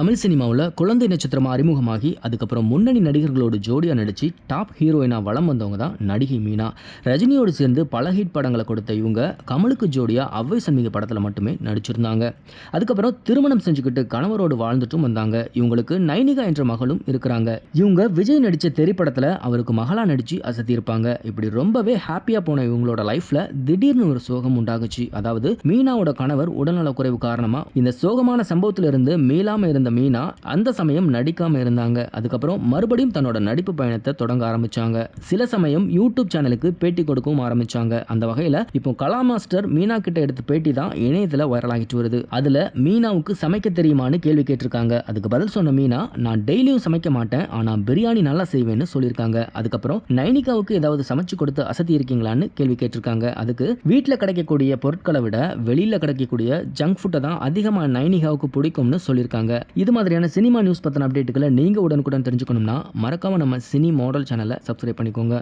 தமிழ் சினிமாவில் குழந்தை நட்சத்திரமாக அறிமுகமாகி அதுக்கப்புறம் முன்னணி நடிகர்களோடு ஜோடியாக நடித்து டாப் ஹீரோயினா வலம் வந்தவங்க தான் நடிகை மீனா. ரஜினியோடு சேர்ந்து பல ஹிட் படங்களை கொடுத்த இவங்க கமலுக்கு ஜோடியாக அவ்வை சண்மிக படத்தில் மட்டுமே நடிச்சிருந்தாங்க. அதுக்கப்புறம் திருமணம் செஞ்சுக்கிட்டு கணவரோடு வாழ்ந்துட்டும் வந்தாங்க. இவங்களுக்கு நைனிகா என்ற மகளும் இருக்கிறாங்க. இவங்க விஜய் நடித்த திரைப்படத்தில் அவருக்கு மகளா நடித்து அசத்தியிருப்பாங்க. இப்படி ரொம்பவே ஹாப்பியாக போன இவங்களோட லைஃப்பில் திடீர்னு ஒரு சோகம் உண்டாகுச்சு. அதாவது மீனாவோட கணவர் உடல்நலக்குறைவு குறைவு இந்த சோகமான சம்பவத்திலிருந்து மீளாமல் இருந்த மீனா அந்த சமயம் நடிக்காம இருந்தாங்க. அதுக்கப்புறம் மறுபடியும் தன்னோட நடிப்பு பயணத்தை தொடங்க ஆரம்பிச்சாங்க. சில சமயம் யூடியூப் சேனலுக்கு பேட்டி கொடுக்கவும் ஆரம்பிச்சாங்க. அந்த வகையில் இப்போ கலா மாஸ்டர் மீனா கிட்ட எடுத்த பேட்டி தான் இணையத்தில் வைரல் ஆகிட்டு வருது. அதில் மீனாவுக்கு சமைக்க தெரியுமான்னு கேள்வி கேட்டிருக்காங்க. அதுக்கு பதில் சொன்ன மீனா நான் டெய்லியும் சமைக்க மாட்டேன். ஆனால் பிரியாணி நல்லா செய்வேன்னு சொல்லியிருக்காங்க. அதுக்கப்புறம் நைனிகாவுக்கு ஏதாவது சமைச்சு கொடுத்து அசத்தி இருக்கீங்களான்னு கேள்வி கேட்டிருக்காங்க. அதுக்கு வீட்டில் கிடைக்கக்கூடிய பொருட்களை விட வெளியில் கிடைக்கக்கூடிய ஜங்க் ஃபுட்டை தான் அதிகமாக நைனிகாவுக்கு பிடிக்கும்னு சொல்லியிருக்காங்க. இது மாதிரியான சினிமா நியூஸ் பற்றின அப்டேட்டுகளை நீங்கள் உடனுக்குடன் தெரிஞ்சுக்கணும்னா மறக்காமல் நம்ம சினி மாடல் சேனலை சப்ஸ்கிரைப் பண்ணிக்கோங்க.